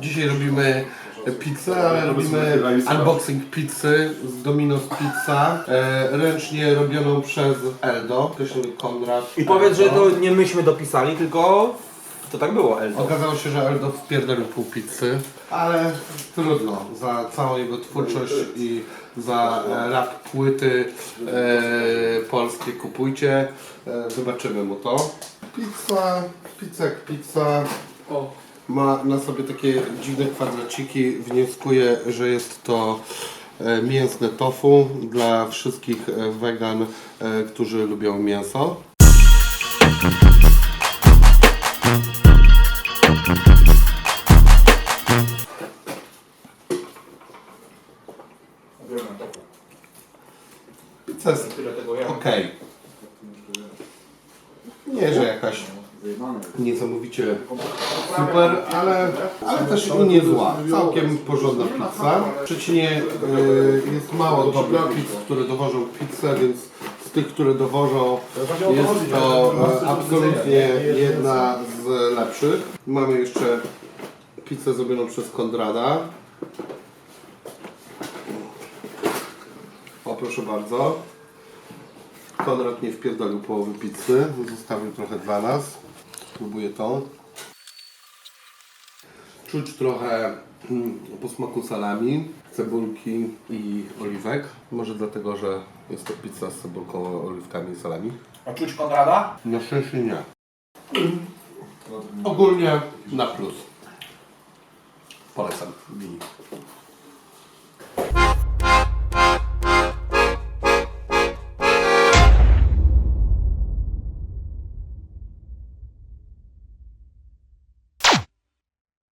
Dzisiaj robimy pizzę, ale robimy unboxing pizzy z Domino's Pizza, e, ręcznie robioną przez Eldo, określony Konrad. I powiedz, że to nie myśmy dopisali, tylko to tak było, Eldo. Okazało się, że Eldo wpierdolił pół pizzy, ale trudno. Za całą jego twórczość i za e, rap płyty e, polskie kupujcie. E, zobaczymy mu to. Pizza, pizza jak pizza. Ma na sobie takie dziwne kwadraciki. Wnioskuję, że jest to e, mięsne tofu dla wszystkich e, wegan, e, którzy lubią mięso. Pizza jest okej. Nie, że jakaś niesamowicie super, ale, ale też nie zła. Całkiem porządna pizza. W Szczecinie y, jest mało dobrych pizz, które dowożą pizzę, więc z tych, które dowożą jest to e, absolutnie jedna z lepszych. Mamy jeszcze pizzę zrobioną przez Konrada. O, proszę bardzo. Konrad nie wpierdolił połowy pizzy, zostawił trochę dla nas. Spróbuję tą. Czuć trochę mm, po smaku salami, cebulki i oliwek. Może dlatego, że jest to pizza z cebulką, oliwkami i salami. A czuć Konrada? Na szczęście nie. Ogólnie na plus. Polecam. Mini.